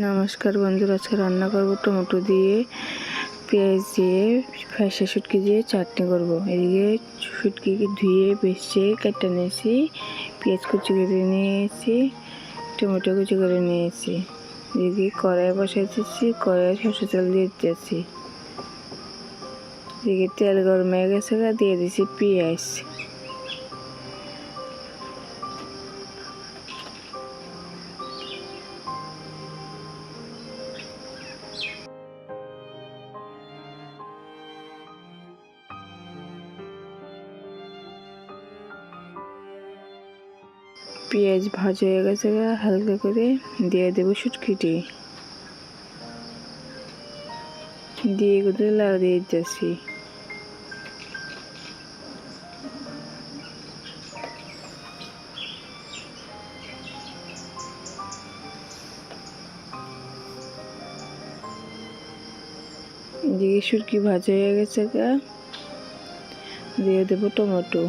নমস্কার বন্ধুরা, আজকে রান্না করব টমেটো দিয়ে, পেঁয়াজ দিয়ে ফ্যাসা শুটকি দিয়ে চাটনি করব। এদিকে শুটকিকে ধুয়ে, বেছে কেটে নিয়েছি, পেঁয়াজ কুচি করে নিয়েছি, টমেটো কুচি করে নিয়েছি। এদিকে কড়াই বসাইতেছি কড়াই সরষে তেল দিয়ে দিতেছি। এদিকে তেল গরম হয়ে গেছে দিয়ে দিছি পেঁয়াজ। পেঁয়াজ ভাজা হয়ে গেছে হালকা করে দিয়ে দেব শুটকিটি। দিয়ে এগুলো লাউ দিয়ে দিতেছি। এদিকে শুটকি ভাজা হয়ে গেছে গা, দিয়ে দেবো টমেটো।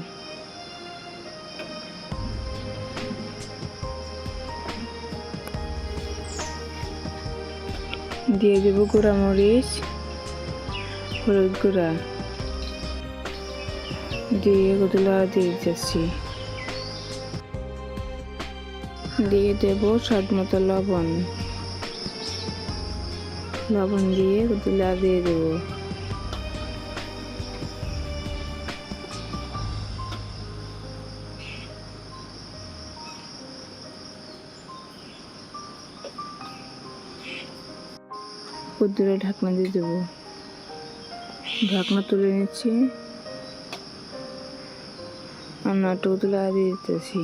দিয়ে দেব গুঁড়া মরিচ, হলুদ গুঁড়া। দিয়ে গুদুলা দিয়ে দিচ্ছি দিয়ে দেব স্বাদ মতো লবণ। লবণ দিয়ে গুদুলা দিয়ে দেবো। কুদ্দুরে ঢাকনা দিয়ে দেবো। ঢাকনা তুলে নিচ্ছি। আর নাটক তুলে দিয়ে দিতেছি।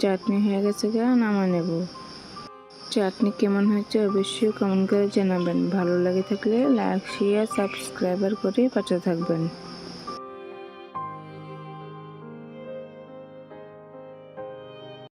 চাটনি হয়ে গেছে গা, নামা নেব। চাটনি কেমন হয়েছে অবশ্যই কমেন্ট করে জানাবেন। ভালো লাগে থাকলে লাইক শেয়ার সাবস্ক্রাইবার করে পাঠিয়ে থাকবেন।